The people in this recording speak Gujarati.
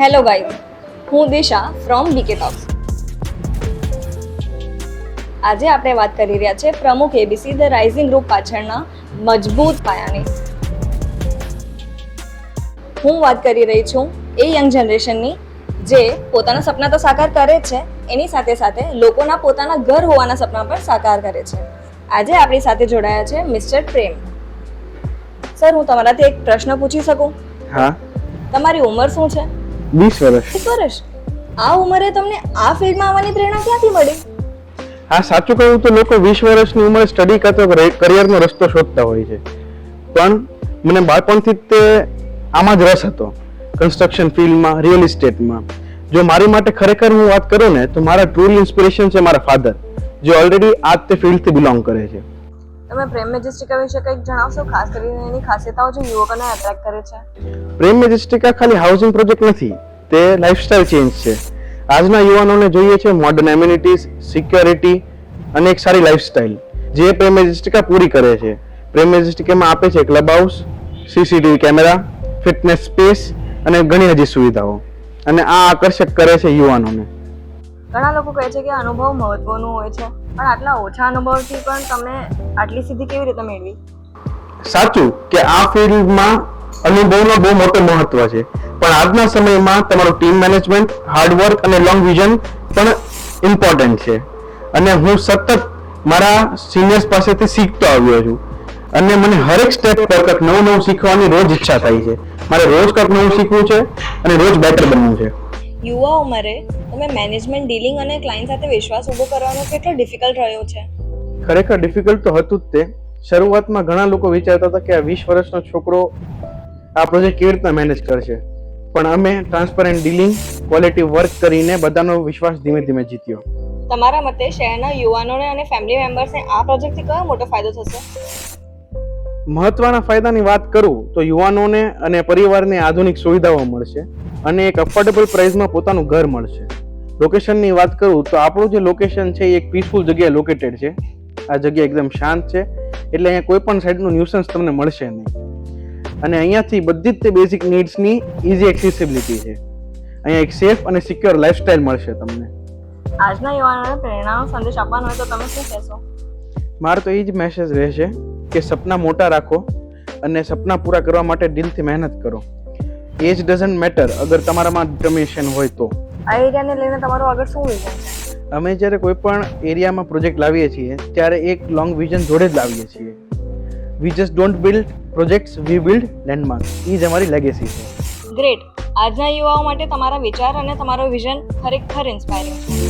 હેલો ગાઈઝ હું દિશા ફ્રોમ બીકે ટોક્સ આજે આપણે વાત કરી રહ્યા છે પ્રમુખ એબીસી ધ રાઇઝિંગ ગ્રુપ પાછળના મજબૂત પાયાની. હું વાત કરી રહી છું એ યંગ જનરેશનની જે પોતાના સપના તો સાકાર કરે છે એની સાથે સાથે લોકોના પોતાના ઘર હોવાના સપના પણ સાકાર કરે છે. આજે આપણી સાથે જોડાયા છે મિસ્ટર પ્રેમ. સર હું તમારાથી એક પ્રશ્ન પૂછી શકું? હા. તમારી ઉંમર શું છે? વીસ વર્ષ. વીસ વર્ષ? આ ઉંમરે તમને આ ફિલ્ડમાં આવવાની પ્રેરણા ક્યાંથી મળી? હા સાચું કહું તો લોકો વીસ વર્ષની ઉંમરે સ્ટડી કરતો કરિયરનો રસ્તો શોધતા હોય છે. પણ મને બાળપણથી જ તે આમાં જ રસ હતો. કન્સ્ટ્રક્શન ફિલ્ડમાં રિયલ ઇસ્ટેટમાં જો મારી માટે ખરેખર હું વાત કરું ને તો મારા ટ્રુલ ઇન્સ્પિરેશન છે મારા ફાધર જે ઓલરેડી આ તે ફિલ્ડથી બિલોંગ કરે છે. તમે પ્રેમ મેજેસ્ટિકા વિશે કંઈક જણાવશો? ખાસ કરીને એની ખાસિયતાઓ જે યુવકોને એટ્રેક્ટ કરે છે. પ્રેમ મેજેસ્ટિકા ખાલી હાઉસિંગ પ્રોજેક્ટ નથી, તે લાઇફસ્ટાઇલ ચેન્જ છે. આજના યુવાનોને જોઈએ છે મોડર્ન એમ્યુનિટીઝ સિક્યોરિટી અને એક સારી લાઇફસ્ટાઇલ જે પ્રેમ મેજેસ્ટિકા પૂરી કરે છે. પ્રેમ મેજેસ્ટિકામાં આપે છે club house CCTV camera fitness space અને ઘણી હજી સુવિધાઓ. અને આ આકર્ષક કરે છે યુવાનોને. ઘણા લોકો કહે છે કે અનુભવ મહત્વનો હોય છે પણ આટલા ઓછા અનુભવથી પણ તમે આટલી સિદ્ધિ કેવી રીતે મેળવી? સાચું કે આ ફિલ્ડમાં અનુભવનો બહુ મોટો મહત્વ છે પણ આજના સમયમાં તમારું ટીમ મેનેજમેન્ટ હાર્ડવર્ક અને લોંગ વિઝન પણ ઇમ્પોર્ટન્ટ છે. અને હું સતત મારા સિનિયર્સ પાસેથી શીખતો આવ્યો છું. અને મને હરેક સ્ટેપ પર કંઈક નવું નવું શીખવાની રોજ ઈચ્છા થાય છે. મારે રોજ કંઈક નવું શીખવું છે અને રોજ બેટર બનવું છે. યુવા ઉંમરે તમે મેનેજમેન્ટ ડીલિંગ અને ક્લાયન્ટ સાથે વિશ્વાસ ઊભો કરવાનો કેટલો ડિફિકલ્ટ રહ્યો છે. ખરેખર ડિફિકલ્ટ તો હતું જ તે. શરૂઆતમાં ઘણા લોકો વિચારતા હતા કે આ વીસ વર્ષનો છોકરો આ પ્રોજેક્ટ કેવી રીતના મેનેજ કરશે. પણ અમે ટ્રાન્સપરન્ટ ડીલિંગ ક્વોલિટી વર્ક કરીને બધાનો વિશ્વાસ ધીમે ધીમે જીત્યો. તમારા મતે શહેરના યુવાનોને અને ફેમિલી મેમ્બર્સને આ પ્રોજેક્ટથી કયો મોટો ફાયદો થશે? મહત્વના ફાયદાની વાત કરું તો યુવાનોને અને પરિવારને આધુનિક સુવિધાઓ મળશે અને એક અફોર્ડેબલ પ્રાઇસમાં પોતાનું ઘર મળશે. લોકેશનની વાત કરું તો આપણું જે લોકેશન છે એ એક પીસફુલ જગ્યાએ લોકેટેડ છે. આ જગ્યા એકદમ શાંત છે. એટલે અહીંયા કોઈ પણ સાઈડનું ન્યુસન્સ તમને મળશે નહીં. અને અહીંયાથી બધી જ તે બેઝિક નીડ્સની ઇઝી એક્સેસિબિલિટી છે. અહીંયા એક સેફ અને સિક્યોર લાઈફસ્ટાઈલ મળશે તમને. આજના યુવાનોને પ્રેરણાનો સંદેશ આપવાનો હોય તો તમે શું કહેશો? મારો તો એ જ મેસેજ રહેશે કે સપના મોટા રાખો અને સપના પૂરા કરવા માટે દિલથી મહેનત કરો. એજ ડઝન્ટ મેટર અગર તમારામાં ડિટર્મિનેશન હોય તો. આ એરિયાને લઈને તમારું આગળ શું વિઝન છે? અમે જ્યારે કોઈ પણ એરિયામાં પ્રોજેક્ટ લાવીએ છીએ ત્યારે એક લોંગ વિઝન જોડે જ લાવીએ છીએ. We just don't build projects we build landmark એ જ અમારી લેગેસી છે. ગ્રેટ આજના યુવાઓ માટે તમારા વિચાર અને તમારો વિઝન ખરેખર ઇન્સ્પાયરિંગ છે.